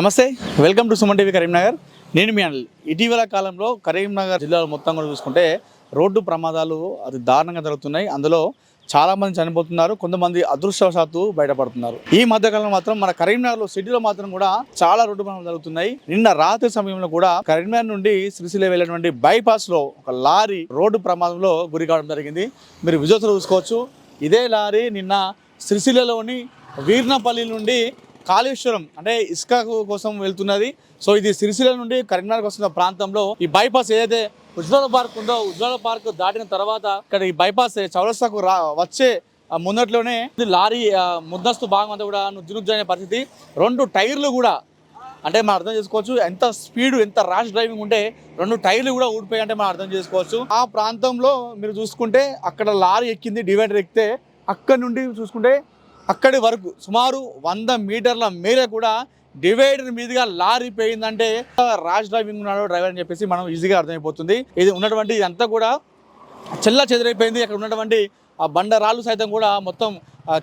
నమస్తే welcome to Suman TV Karimnagar. నేను మీ అనిల్. ఇటీవల కాలంలో కరీంనగర్ జిల్లాలో మొత్తం కూడా చూసుకుంటే రోడ్డు ప్రమాదాలు అది దారుణంగా జరుగుతున్నాయి. అందులో చాలామంది చనిపోతున్నారు కొంతమంది అదృష్టవశాత్తు బయటపడుతున్నారు. ఈ మధ్యకాలంలో మాత్రం మన కరీంనగర్లో సిటీలో మాత్రం కూడా చాలా రోడ్డు ప్రమాదాలు జరుగుతున్నాయి. నిన్న రాత్రి సమయంలో కూడా కరీంనగర్ నుండి శ్రీశైలం వెళ్ళినటువంటి బైపాస్లో ఒక లారీ రోడ్డు ప్రమాదంలో గురి కావడం జరిగింది. మీరు విజువల్స్ చూసుకోవచ్చు. ఇదే లారీ నిన్న సిరిసిల్లలోని వీర్నపల్లి నుండి కాళేశ్వరం అంటే ఇసుక కోసం వెళ్తున్నది. సో ఇది సిరిసిల్ల నుండి కరీంనగర్ వస్తున్న ప్రాంతంలో ఈ బైపాస్ ఏదైతే ఉజ్వల పార్క్ ఉందో ఉజ్వల పార్క్ దాటిన తర్వాత ఇక్కడ ఈ బైపాస్ చౌరస్తాకు రా వచ్చే ముందట్లోనే ఇది లారీ ముద్దస్తు భాగం అంతా కూడా నుజ్జు నుజ్జు అనే పరిస్థితి. రెండు టైర్లు కూడా అంటే మనం అర్థం చేసుకోవచ్చు ఎంత స్పీడ్ ఎంత ర్యాష్ డ్రైవింగ్ ఉంటే రెండు టైర్లు కూడా ఊడిపోయి అంటే మనం అర్థం చేసుకోవచ్చు. ఆ ప్రాంతంలో మీరు చూసుకుంటే అక్కడ లారీ ఎక్కింది డివైడర్ ఎక్కితే అక్కడ నుండి చూసుకుంటే అక్కడి వరకు సుమారు వంద మీటర్ల మేర కూడా డివైడర్ మీదుగా లారీ పోయిందంటే రాజ్ డ్రైవింగ్ ఉన్నాడు డ్రైవర్ అని చెప్పేసి మనం ఈజీగా అర్థమైపోతుంది. ఇది ఉన్నటువంటి ఇదంతా కూడా చెల్ల చెదిరైపోయింది. అక్కడ ఉన్నటువంటి ఆ బండరాళ్ళు సైతం కూడా మొత్తం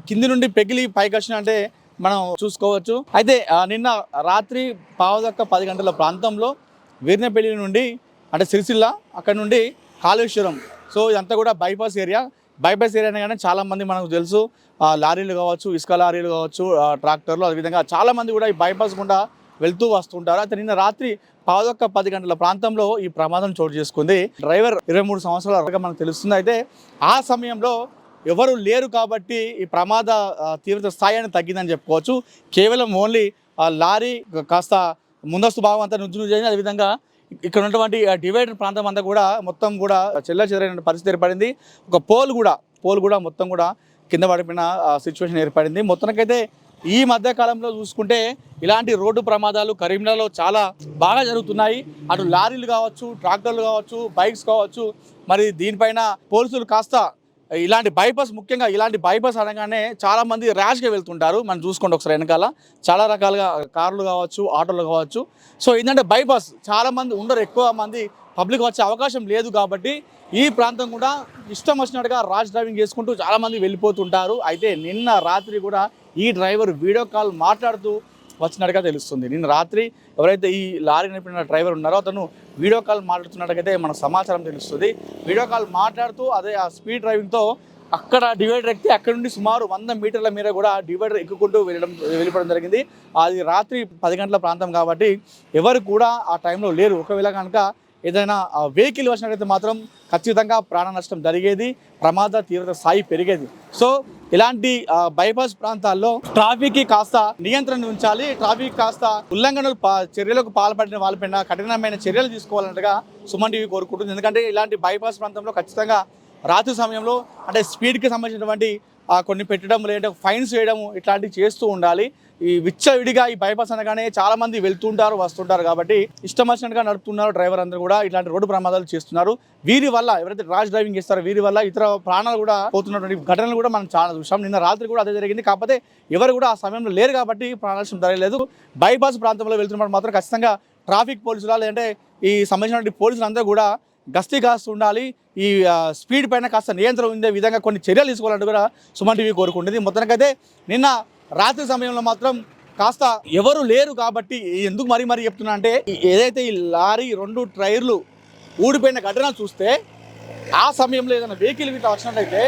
కింది నుండి పెగిలి పైకి వచ్చిన అంటే మనం చూసుకోవచ్చు. అయితే నిన్న రాత్రి పావుదక్క పది గంటల ప్రాంతంలో వీర్నపల్లి నుండి అంటే సిరిసిల్ల అక్కడ నుండి కాళేశ్వరం. సో ఇదంతా కూడా బైపాస్ ఏరియా. బైపాస్ ఏరియా కానీ చాలామంది మనకు తెలుసు లారీలు కావచ్చు ఇసుక లారీలు కావచ్చు ట్రాక్టర్లు అదేవిధంగా చాలామంది కూడా ఈ బైపాస్ గుండా వెళ్తూ వస్తుంటారు. అయితే నిన్న రాత్రి పాదొక్క పది గంటల ప్రాంతంలో ఈ ప్రమాదం చోటు చేసుకుంది. డ్రైవర్ ఇరవై మూడు సంవత్సరాల వరకు మనకు తెలుస్తుంది. అయితే ఆ సమయంలో ఎవరు లేరు కాబట్టి ఈ ప్రమాద తీవ్రత స్థాయి అనేది తగ్గిందని చెప్పుకోవచ్చు. కేవలం ఓన్లీ ఆ లారీ కాస్త ముందస్తు భాగం అంతా నుజ్జు నుజ్జు అదేవిధంగా ఇక్కడ ఉన్నటువంటి డివైడర్ ప్రాంతం అంతా కూడా మొత్తం కూడా చెల్ల చెదరైన పరిస్థితి ఏర్పడింది. ఒక పోల్ కూడా పోల్ కూడా మొత్తం కూడా కింద పడిపోయిన సిచ్యువేషన్ ఏర్పడింది. మొత్తానికైతే ఈ మధ్య కాలంలో చూసుకుంటే ఇలాంటి రోడ్డు ప్రమాదాలు కరీంనగర్లో చాలా బాగా జరుగుతున్నాయి. అటు లారీలు కావచ్చు ట్రాక్టర్లు కావచ్చు బైక్స్ కావచ్చు. మరి దీనిపైన పోలీసులు కాస్త ఇలాంటి బైపాస్ ముఖ్యంగా ఇలాంటి బైపాస్ అనగానే చాలామంది ర్యాష్గా వెళ్తుంటారు. మనం చూసుకోండి ఒకసారి వెనకాల. చాలా రకాలుగా కార్లు కావచ్చు ఆటోలు కావచ్చు. సో ఏంటంటే బైపాస్ చాలామంది ఉండరు. ఎక్కువ మంది పబ్లిక్ వచ్చే అవకాశం లేదు కాబట్టి ఈ ప్రాంతం కూడా ఇష్టం వచ్చినట్టుగా ర్యాష్ డ్రైవింగ్ చేసుకుంటూ చాలామంది వెళ్ళిపోతుంటారు. అయితే నిన్న రాత్రి కూడా ఈ డ్రైవర్ వీడియో కాల్ మాట్లాడుతూ వచ్చినట్టుగా తెలుస్తుంది. నిన్న రాత్రి ఎవరైతే ఈ లారీ నడిపిన డ్రైవర్ ఉన్నారో అతను వీడియో కాల్ మాట్లాడుతున్నట్టుగైతే మనకు సమాచారం తెలుస్తుంది. వీడియో కాల్ మాట్లాడుతూ అదే ఆ స్పీడ్ డ్రైవింగ్తో అక్కడ డివైడర్ ఎక్కితే అక్కడ నుండి సుమారు వంద మీటర్ల మీద కూడా డివైడర్ ఎక్కుకుంటూ వెళ్ళడం వెళ్ళిపోవడం జరిగింది. అది రాత్రి పది గంటల ప్రాంతం కాబట్టి ఎవరు కూడా ఆ టైంలో లేరు. ఒకవేళ కనుక ఏదైనా వెహికల్ వచ్చినట్లయితే మాత్రం ఖచ్చితంగా ప్రాణ నష్టం జరిగేది ప్రమాద తీవ్రత స్థాయి పెరిగేది. సో ఇలాంటి బైపాస్ ప్రాంతాల్లో ట్రాఫిక్కి కాస్త నియంత్రణ ఉంచాలి. ట్రాఫిక్ కాస్త ఉల్లంఘనలు పా- చర్యలకు పాల్పడిన వాళ్ళపైన కఠినమైన చర్యలు తీసుకోవాలన్నట్టుగా సుమన్ టీవీ కోరుకుంటుంది. ఎందుకంటే ఇలాంటి బైపాస్ ప్రాంతంలో ఖచ్చితంగా రాత్రి సమయంలో అంటే స్పీడ్కి సంబంధించినటువంటి కొన్ని పెట్టడం లేదంటే ఫైన్స్ వేయడం ఇట్లాంటివి చేస్తూ ఉండాలి. ఈ విచ్చవిడిగా ఈ బైపాస్ అనగానే చాలా మంది వెళ్తుంటారు వస్తుంటారు కాబట్టి ఇష్టం వచ్చినట్టుగా నడుపుతున్నారు డ్రైవర్ అందరూ కూడా. ఇట్లాంటి రోడ్డు ప్రమాదాలు చేస్తున్నారు. వీరి వల్ల ఎవరైతే రాజ్ డ్రైవింగ్ చేస్తారో వీరి వల్ల ఇతర ప్రాణాలు కూడా పోతున్నటువంటి ఘటనలు కూడా మనం చాలా చూసాం. నిన్న రాత్రి కూడా అదే జరిగింది. కాకపోతే ఎవరు కూడా ఆ సమయంలో లేరు కాబట్టి ప్రాణాలు జరగలేదు. బైపాస్ ప్రాంతంలో వెళ్తున్నప్పుడు మాత్రం ఖచ్చితంగా ట్రాఫిక్ పోలీసులు లేదంటే ఈ సంబంధించినటువంటి పోలీసులు అందరూ కూడా గస్తీ కాస్త ఉండాలి. ఈ స్పీడ్ పైన కాస్త నియంత్రణ ఉండే విధంగా కొన్ని చర్యలు తీసుకోవాలంటే కూడా సుమన్ టీవీ కోరుకుంటుంది. మొత్తానికైతే నిన్న రాత్రి సమయంలో మాత్రం కాస్త ఎవరు లేరు కాబట్టి ఎందుకు మరీ మరీ చెప్తున్నా అంటే ఏదైతే ఈ లారీ రెండు టైర్లు ఊడిపోయిన ఘటన చూస్తే ఆ సమయంలో ఏదైనా వెహికల్ గిట్లా వచ్చినట్లయితే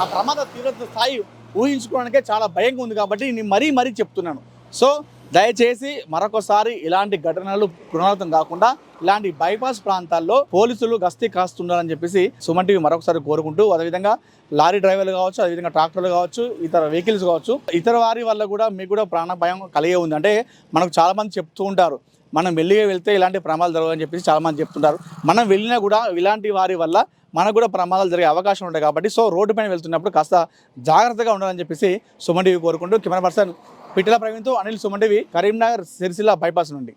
ఆ ప్రమాద తీవ్రత స్థాయి ఊహించుకోవడానికే చాలా భయంగా ఉంది కాబట్టి నేను మరీ మరీ చెప్తున్నాను. సో దయచేసి మరొకసారి ఇలాంటి ఘటనలు పునరావృతం కాకుండా ఇలాంటి బైపాస్ ప్రాంతాల్లో పోలీసులు గస్తీ కాస్తుండాలని చెప్పేసి సుమన్ టీవీ మరొకసారి కోరుకుంటూ అదేవిధంగా లారీ డ్రైవర్లు కావచ్చు అదేవిధంగా ట్రాక్టర్లు కావచ్చు ఇతర వెహికల్స్ కావచ్చు ఇతర వారి వల్ల కూడా మీకు కూడా ప్రాణ భయం కలిగే ఉంది. అంటే మనకు చాలామంది చెప్తూ ఉంటారు మనం వెళ్ళి వెళ్తే ఇలాంటి ప్రమాదాలు జరగవని చెప్పేసి చాలామంది చెప్తుంటారు. మనం వెళ్ళినా కూడా ఇలాంటి వారి వల్ల మనకు కూడా ప్రమాదాలు జరిగే అవకాశం ఉంటాయి కాబట్టి సో రోడ్డు పైన వెళ్తున్నప్పుడు కాస్త జాగ్రత్తగా ఉండాలని చెప్పేసి సుమన్ టీవీ కోరుకుంటూ కెమెరా పర్సన్ పిట్టల ప్రవీణ్తో అనిల్ సుమన్ టీవీ కరీంనగర్ సిరిసిల్ల బైపాస్ నుండి.